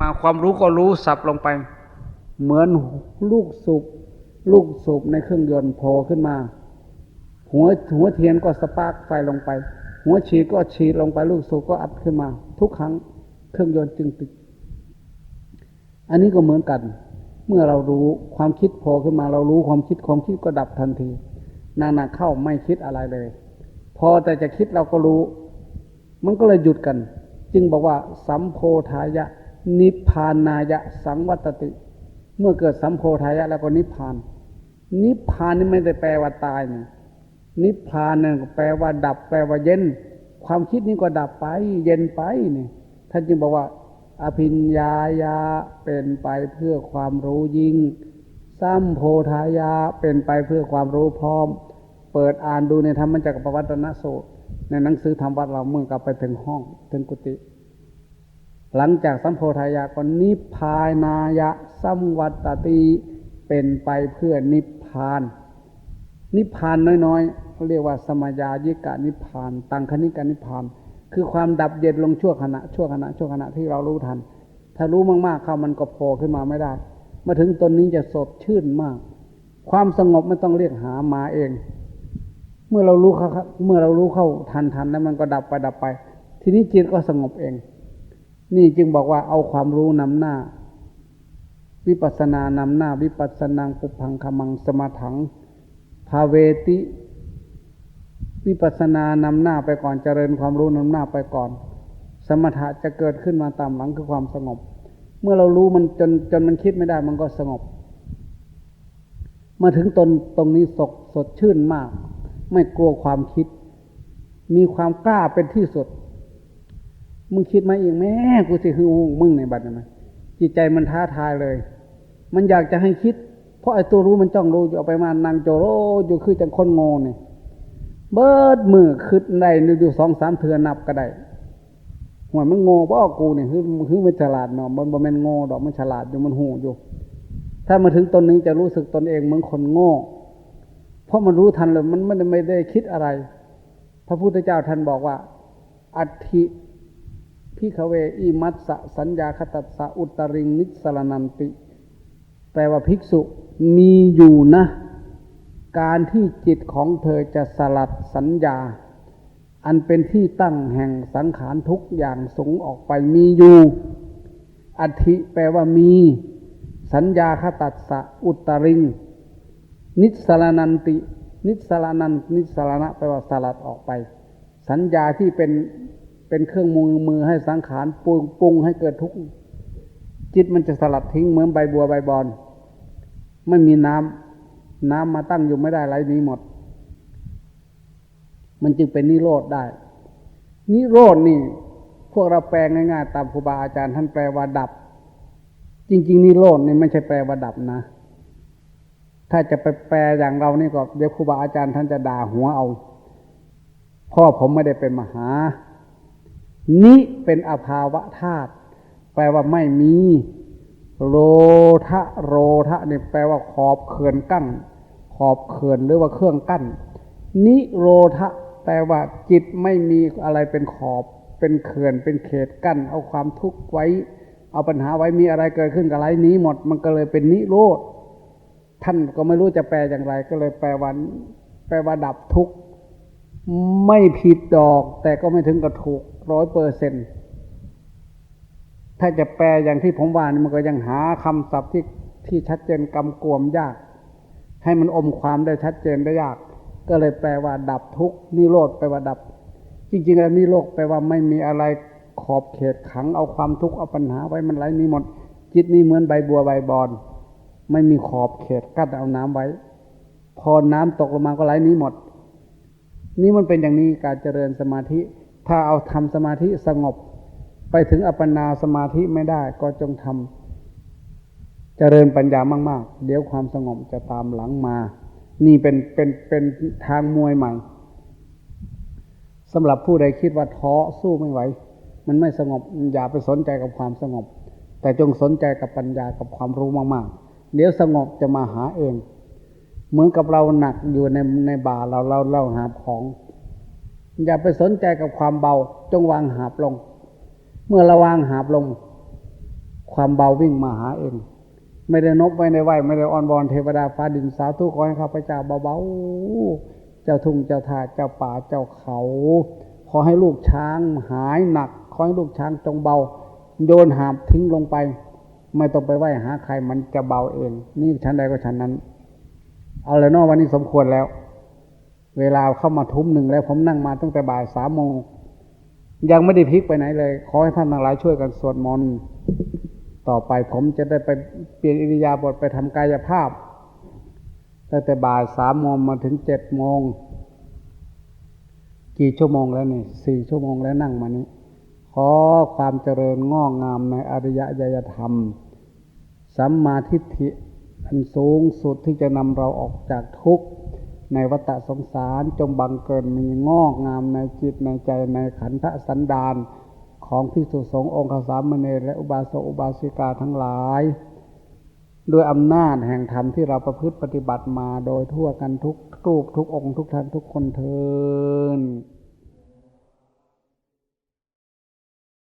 มาความรู้ก็รู้สับลงไป เหมือนลูกสูบลูกสูบในเครื่องยนต์โผล่ขึ้นมา หัวหัวเทียนก็สปาร์กไฟลงไป หัวฉีดก็ฉีดลงไปลูกสูบก็อัดขึ้นมา ทุกครั้งเครื่องยนต์จึงติด อันนี้ก็เหมือนกัน เมื่อเรารู้ความคิดโผล่ขึ้นมา เรารู้ความคิดความคิดก็ดับทันทีนานาเข้าไม่คิดอะไรเลย พอแต่จะคิดเราก็รู้ มันก็เลยหยุดกัน จึงบอกว่า สัมโพธายะ นิพพานายะสังวัตติ เมื่อเกิดสัมโพธายะ แล้วก็นิพพาน นิพพานนี่ไม่ได้แปลว่าตายนะนิพพานนั่นแปลว่าดับ แปลว่าเย็น ความคิดนี้ก็ดับไป เย็นไปนี่ท่านจึงบอกว่า อภิญญายาเป็นไปเพื่อความรู้ยิ่งสัมโพธายาเป็นไปเพื่อความรู้พร้อม เปิดอ่านดูในธรรมจักรปวัตนสูตรในหนังสือธรรมวัดเราเมื่อกลับไปถึงห้องถึงกุฏิ หลังจากสัมโพธายาก็นิพพานายะสัมวัตติเป็นไปเพื่อนิพพาน นิพพานน้อยๆเขาเรียกว่าสมายายิกะนิพพาน ตังคณิกานิพพาน คือความดับเย็นลงชั่วขณะชั่วขณะชั่วขณะที่เรารู้ทัน ถ้ารู้มากๆเข้ามันก็โผล่ขึ้นมาไม่ได้ มาถึงตนนี้จะสดชื่นมาก ความสงบไม่ต้องเรียกหามาเอง เมื่อเรารู้เขาเมื่อเรารู้เข้าทันทันแล้วมันก็ดับไปดับไป ทีนี้จิตก็สงบเอง นี่จึงบอกว่าเอาความรู้นำหน้า วิปัสสนานำหน้า วิปัสสนังปุพังคมังสมาถังภาเวติ วิปัสสนานำหน้าไปก่อนเจริญความรู้นำหน้าไปก่อน สมถะจะเกิดขึ้นมาตามหลังคือความสงบ เมื่อเรารู้มันจนจนมันคิดไม่ได้มันก็สงบ มาถึงตนตรงนี้สดสดชื่นมาก ไม่กลัวความคิด มีความกล้าเป็นที่สุด มึงคิดมาเองแม่กูสิคือมึงในบัดนั้นจิตใจมันท้าทายเลย มันอยากจะให้คิด เพราะไอ้ตัวรู้มันจ้องรู้อยู่เอาไปมานั่งโจโรอยู่คือจังคนโง่เนี่ยเบิดมือคืดได้อยู่สองสามเทือนับก็ได้หัวมันโง่เพราะกูเนี่ยคือคือมันฉลาดเนาะมันบ่แม่นโง่ดอกมันฉลาดอยู่มันหูอยู่ ถ้ามาถึงตนนี้จะรู้สึกตนเองเหมือนคนโง่ เพราะมันรู้ทันเลยมันไม่ได้ไม่ได้คิดอะไร พระพุทธเจ้าท่านบอกว่า อัติ พิขเวอิมัสสะสัญญาคตัสสะอุตริงนิสรนันติ แปลว่าภิกษุมีอยู่นะ การที่จิตของเธอจะสลัดสัญญา อันเป็นที่ตั้งแห่งสังขารทุกอย่างสูงออกไปมีอยู่อธิแปลว่ามี สัญญาคตัสสะอุตริง นิสรนันติ นิสรนันนิสรณะแปลว่าสลัดออกไป สัญญาที่เป็น เป็นเครื่องมือมือให้สังขารปรุงปรุงให้เกิดทุกข์จิตมันจะสลัดทิ้งเหมือนใบบัวใบบอน ไม่มีน้ำน้ำมาตั้งอยู่ไม่ได้ไหลนี้หมด มันจึงเป็นนิโรธได้ นิโรธนี่ พวกเราแปลง่ายๆ ตามครูบาอาจารย์ท่านแปลว่าดับ จริง ๆนิโรธนี่ไม่ใช่แปลว่าดับนะ ถ้าจะไปแปลอย่างเรานี่ก็เดี๋ยวครูบาอาจารย์ท่านจะด่าหัวเอา พ่อผมไม่ได้เป็นมหา นิเป็นอภาวะธาตุแปลว่าไม่มี โรทะโรทะนี่แปลว่าขอบเขื่อนกั้น ขอบเขื่อนหรือว่าเครื่องกั้น นิโรธะแปลว่าจิตไม่มีอะไรเป็นขอบ เป็นเขื่อนเป็นเขตกั้น เอาความทุกข์ไว้ เอาปัญหาไว้มีอะไรเกิดขึ้นกับไรนี้หมดมันก็เลยเป็นนิโรธท่านก็ไม่รู้จะแปลอย่างไร ก็เลยแปลว่าแปลว่าดับทุกข์ไม่ผิดดอก แต่ก็ไม่ถึงกับถูก ร้อยเปอร์เซ็นต์ถ้าจะแปลอย่างที่ผมว่านี่มันก็ยังหาคำศัพท์ที่ที่ชัดเจนกำกวมยาก ให้มันอมความได้ชัดเจนได้ยาก ก็เลยแปลว่า ดับทุกนิโรธแปลว่าดับ จริงๆแล้วนิโรธแปลว่าไม่มีอะไรขอบเขตขังเอาความทุกข์เอาปัญหาไว้มันไหลนี้หมด จิตนี่เหมือนใบบัวใบบอน ไม่มีขอบเขตกั้นเอาน้ำไว้ พอน้ำตกลงมาก็ไหลนี้หมด นี่มันเป็นอย่างนี้การเจริญสมาธิ ถ้าเอาทำสมาธิสงบ ไปถึงอัปปนาสมาธิไม่ได้ก็จงทำเจริญปัญญามาก ๆ เดี๋ยวความสงบจะตามหลังมา นี่เป็นเป็นเป็นทางมวยใหม่สำหรับผู้ใดคิดว่าท้อสู้ไม่ไหว มันไม่สงบอย่าไปสนใจกับความสงบ แต่จงสนใจกับปัญญากับความรู้มาก ๆ เดี๋ยวสงบจะมาหาเอง เหมือนกับเราหนักอยู่ในในบาเราเราเราหาของ อย่าไปสนใจกับความเบา จงวางหาบลง เมื่อเราวางหาบลง ความเบาวิ่งมาหาเอง ไม่ได้นบไม่ได้ไหวไม่ได้อ้อนบอนเทวดาฟ้าดินสาธุขอให้ข้าพเจ้าเบาๆ เจ้าทุ่งเจ้าทาเจ้าป่าเจ้าเขา ขอให้ลูกช้างหายหนัก ขอให้ลูกช้างจงเบา โยนหามทิ้งลงไป ไม่ต้องไปไหวหาใครมันจะเบาเอง นี่ชั้นใดก็ชั้นนั้น เอาเลยนอกวันนี้สมควรแล้ว เวลาเข้ามาทุ่มหนึ่งแล้วผมนั่งมาตั้งแต่บ่ายสามโมงยังไม่ได้พลิกไปไหนเลย ขอให้ท่านทั้งหลายช่วยกันสวดมนต์ต่อไปผมจะได้ไปเปลี่ยนอิริยาบถไปทำกายภาพตั้งแต่บ่ายสามโมงมาถึงเจ็ดโมงกี่ชั่วโมงแล้วนี่สี่ชั่วโมงแล้วนั่งมานี้ ขอความเจริญงอกงามในอริยญาณธรรม สัมมาทิฏฐิอันสูงสุดที่จะนำเราออกจากทุกข์ ในวัฏสงสารจงบังเกิดมีงอกงามในจิตในใจในขันธสันดานของพิสุสงฆ์องค์สามเณรและอุบาสกอุบาสิกาทั้งหลาย ด้วยอำนาจแห่งธรรมที่เราประพฤติปฏิบัติมาโดยทั่วกันทุกรูปทุกองค์ทุกท่านทุกคนเทิน